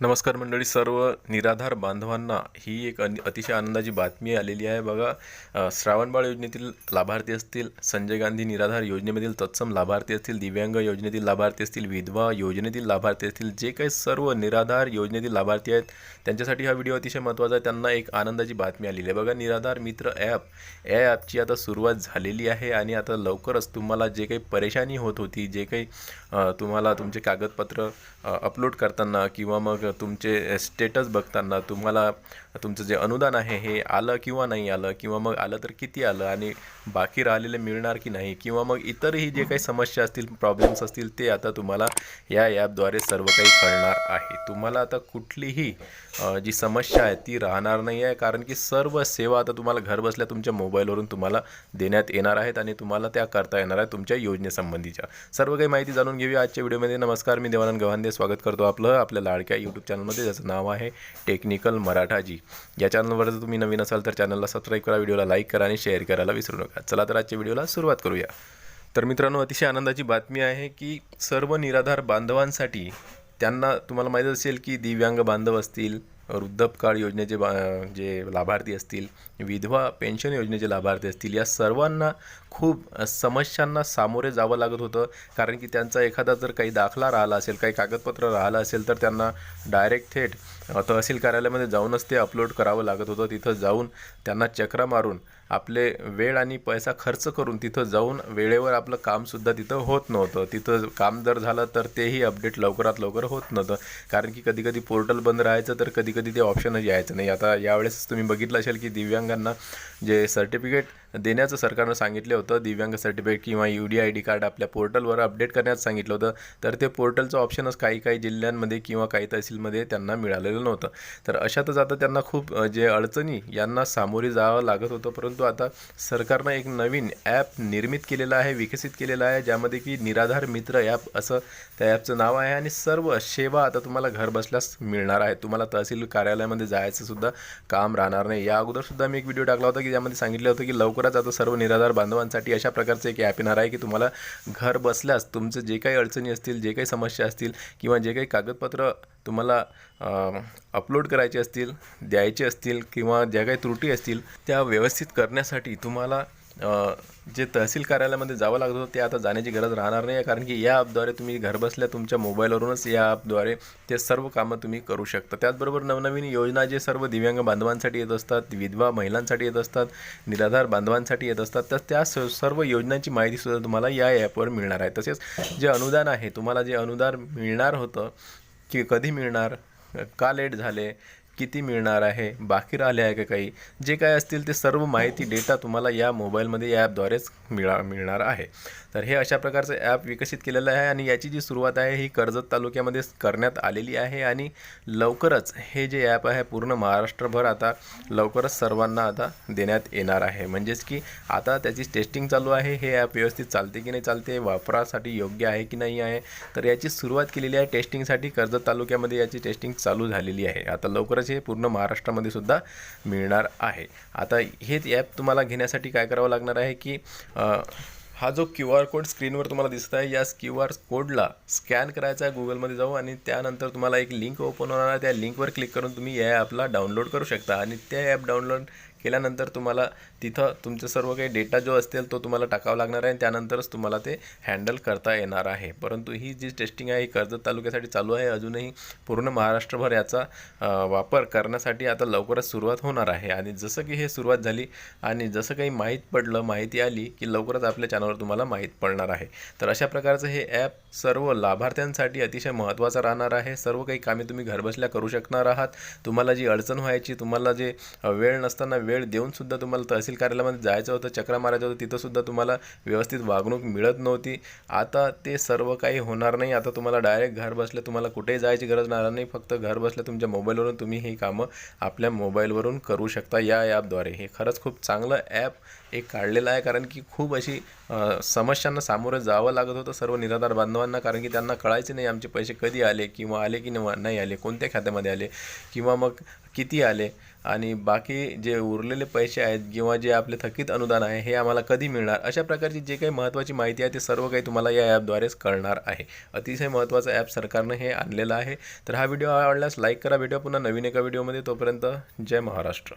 नमस्कार मंडळी सर्व निराधार बांधवांना ही एक अतिशय आनंदाची बातमी आलेली आहे. बघा श्रावणबाळ योजनेतील लाभार्थी असतील संजय गांधी निराधार योजनेमधील तत्सम लाभार्थी असतील दिव्यांग योजनेतील लाभार्थी असतील विधवा योजनेतील लाभार्थी असतील जे काही सर्व निराधार योजनेतील लाभार्थी आहेत त्यांच्यासाठी हा व्हिडिओ अतिशय महत्त्वाचा आहे. त्यांना एक आनंदाची बातमी आलेली आहे. बघा निराधार मित्र ॲप या ॲपची आता सुरुवात झालेली आहे आणि आता लवकरच तुम्हाला जे काही परेशानी होत होती जे काही तुम्हाला तुमचे कागदपत्र अपलोड करताना किंवा मग तुमचे स्टेटस बघताना तुम्हाला तुमचं जे अनुदान आहे हे आलं किंवा नाही आलं किंवा मग आलं तर किती आलं आणि बाकी राहिलेले मिळणार की नाही किंवा मग इतरही जे काही समस्या असतील प्रॉब्लेम्स असतील ते आता तुम्हाला या ॲपद्वारे सर्व काही कळणार आहे. तुम्हाला आता कुठलीही जी समस्या आहे ती राहणार नाही आहे कारण की सर्व सेवा आता तुम्हाला घरबसल्या तुमच्या मोबाईलवरून तुम्हाला देण्यात येणार आहेत आणि तुम्हाला त्या करता येणार आहे तुमच्या योजनेसंबंधीच्या. सर्व काही माहिती जाणून घेऊया आजच्या व्हिडिओमध्ये. नमस्कार मी देवानंद गव्हांदे स्वागत करतो आपलं आपल्या लाडक्या यूट्यूब चॅनलमध्ये ज्याचं नाव आहे टेक्निकल मराठाजी. या चॅनलवर जर तुम्ही नवीन असाल तर चॅनलला सबस्क्राईब करा व्हिडिओला लाईक करा आणि शेअर करायला विसरू नका. चला तर आजच्या व्हिडिओला सुरुवात करूया. तर मित्रांनो अतिशय आनंदाची बातमी आहे की सर्व निराधार बांधवांसाठी त्यांना तुम्हाला माहीत असेल की दिव्यांग बांधव असतील वृद्धपकाळ योजनेचे बा जे लाभार्थी असतील विधवा पेन्शन योजनेचे लाभार्थी असतील या सर्वांना खूप समस्यांना सामोरे जावं लागत होतं. कारण की त्यांचा एखादा जर काही दाखला राहिला असेल काही कागदपत्र राहिलं असेल तर त्यांना डायरेक्ट थेट तहसील कार्यालयामध्ये जाऊनच ते अपलोड करावं लागत होतं. तिथं जाऊन त्यांना चक्रा मारून आपले वेळ आणि पैसा खर्च करून तिथं जाऊन वेळेवर आपलं कामसुद्धा तिथं होत नव्हतं. तिथं काम जर झालं तर तेही अपडेट लवकरात लवकर होत नव्हतं. कारण की कधी कधी पोर्टल बंद राहायचं तर कधी कधी ते ऑप्शनच यायचं नाही. आता यावेळेस तुम्ही बघितलं असेल की दिव्यांगांना जे सर्टिफिकेट देण्याचं सरकारनं सांगितलं होतं. दिव्यांग सर्टिफिकेट किंवा U D I D card आपल्या पोर्टलवर अपडेट करण्याचं सांगितलं होतं. तर ते पोर्टलचं ऑप्शनच काही काही जिल्ह्यांमध्ये किंवा काही तहसीलमध्ये त्यांना मिळालेलं नव्हतं. तर अशातच आता त्यांना खूप जे अडचणी यांना सामोरे जावं लागत होतं. परंतु आता सरकारनं एक नवीन ॲप निर्मित केलेलं आहे विकसित केलेलं आहे ज्यामध्ये की निराधार मित्र ॲप असं त्या ॲपचं नाव आहे. आणि सर्व सेवा आता तुम्हाला घर बसल्यास मिळणार आहे. तुम्हाला तहसील कार्यालयामध्ये जायचं सुद्धा काम राहणार नाही. या अगोदर सुद्धा मी एक व्हिडिओ टाकला होता की ज्यामध्ये सांगितलं होतं की लवकरच आता सर्व निराधार बांधवांसाठी अशा प्रकारचं एक ॲप येणार आहे की तुम्हाला घर बसल्यास तुमचं जे काही अडचणी असतील जे काही समस्या असतील किंवा जे काही कागदपत्र तुम्हाला अपलोड करायचे असतील द्यायचे असतील किंवा ज्या काही त्रुटी असतील त्या व्यवस्थित करण्यासाठी तुम्हाला जे तहसील कार्यालयामध्ये जावं लागत होतं ते आता जाण्याची गरज राहणार नाही आहे. कारण की या ॲपद्वारे तुम्ही घरबसल्या तुमच्या मोबाईलवरूनच या ॲपद्वारे ते सर्व कामं तुम्ही करू शकता. त्याचबरोबर नवनवीन योजना जे सर्व दिव्यांग बांधवांसाठी येत असतात विधवा महिलांसाठी येत असतात निराधार बांधवांसाठी येत असतात तर त्या स सर्व योजनांची माहितीसुद्धा तुम्हाला या ॲपवर मिळणार आहे. तसेच जे अनुदान आहे तुम्हाला जे अनुदान मिळणार होतं की कधी मिळणार का लेट झाले किती मिळणार आहे? बाकी राहिले आहे का काही? जे काय असतील ते सर्व माहिती डेटा तुम्हाला या मोबाईलमध्ये या ॲपद्वारेच मिळा मिळणार आहे. तर हे अशा प्रकारचं ॲप विकसित केलेलं आहे आणि याची जी सुरुवात आहे ही कर्जत तालुक्यामध्ये करण्यात आलेली आहे आणि लवकरच हे जे ॲप आहे पूर्ण महाराष्ट्रभर आता लवकरच सर्वांना आता देण्यात येणार आहे. म्हणजेच की आता त्याची टेस्टिंग चालू आहे हे ॲप व्यवस्थित चालते की नाही चालते वापरासाठी योग्य आहे की नाही आहे तर याची सुरुवात केलेली आहे टेस्टिंगसाठी कर्जत तालुक्यामध्ये याची टेस्टिंग चालू झालेली आहे. आता लवकरच हे पूर्ण महाराष्ट्रामध्ये सुद्धा मिळणार आहे. आता हेच ॲप तुम्हाला घेण्यासाठी काय करावं लागणार आहे की हा जो क्यू आर कोड स्क्रीनवर तुम्हाला दिसत आहे या क्यू आर कोडला स्कॅन करायचा आहे गुगलमध्ये जाऊ आणि त्यानंतर तुम्हाला एक लिंक ओपन होणार आहे. त्या लिंकवर क्लिक करून तुम्ही या ॲपला डाउनलोड करू शकता आणि त्या ॲप डाउनलोड केल्यानंतर तुम्हाला तिथं तुमचं सर्व काही डेटा जो असेल तो तुम्हाला टाकावा लागणार आहे आणि त्यानंतरच तुम्हाला ते हँडल करता येणार आहे. परंतु ही जी टेस्टिंग आहे ही कर्जत तालुक्यासाठी चालू आहे. अजूनही पूर्ण महाराष्ट्रभर याचा वापर करण्यासाठी आता लवकरच सुरुवात होणार आहे. आणि जसं की हे सुरुवात झाली आणि जसं काही माहीत पडलं माहिती आली की लवकरच आपल्या चॅनलवर तुम्हाला माहीत पडणार आहे. तर अशा प्रकारचं हे ॲप सर्व लाभार्थ्यांसाठी अतिशय महत्त्वाचं राहणार आहे. सर्व काही कामे तुम्ही घरबसल्या करू शकणार आहात. तुम्हाला जी अडचण व्हायची तुम्हाला जे वेळ नसताना वेळ देऊन सुद्धा तुम्हाला तहसील कार्यालयामध्ये जायचं होतं चक्रा मारायचं होतं तिथं सुद्धा तुम्हाला व्यवस्थित वागणूक मिळत नव्हती. आता ते सर्व काही होणार नाही. आता तुम्हाला डायरेक्ट घर बसल्या तुम्हाला कुठेही जायची गरज राहणार नाही. फक्त घर बसल्या तुमच्या मोबाईलवरून तुम्ही ही कामं आपल्या मोबाईलवरून करू शकता या ॲपद्वारे. हे खरंच खूप चांगलं ॲप एक काढलेलं आहे. कारण की खूप अशी समस्यांना सामोरं जावं लागत होतं सर्व निराधार बांधवांना. कारण की त्यांना कळायचे नाही आमचे पैसे कधी आले किंवा आले की नाही आले कोणत्या खात्यामध्ये आले किंवा मग किती आले. आणि बाकी जे उरले उरलेले पैसे आहेत किंवा जे आपले थकीत अनुदान आहे हे आम्हाला कधी मिळणार? अशा प्रकारची जे काही महत्त्वाची माहिती आहे ते सर्व काही तुम्हाला या ॲपद्वारेच कळणार आहे. अतिशय महत्त्वाचं ॲप सरकारनं हे आणलेलं आहे. तर हा व्हिडिओ आवडल्यास लाईक करा. भेटूया पुन्हा नवीन एका व्हिडिओमध्ये तोपर्यंत जय महाराष्ट्र.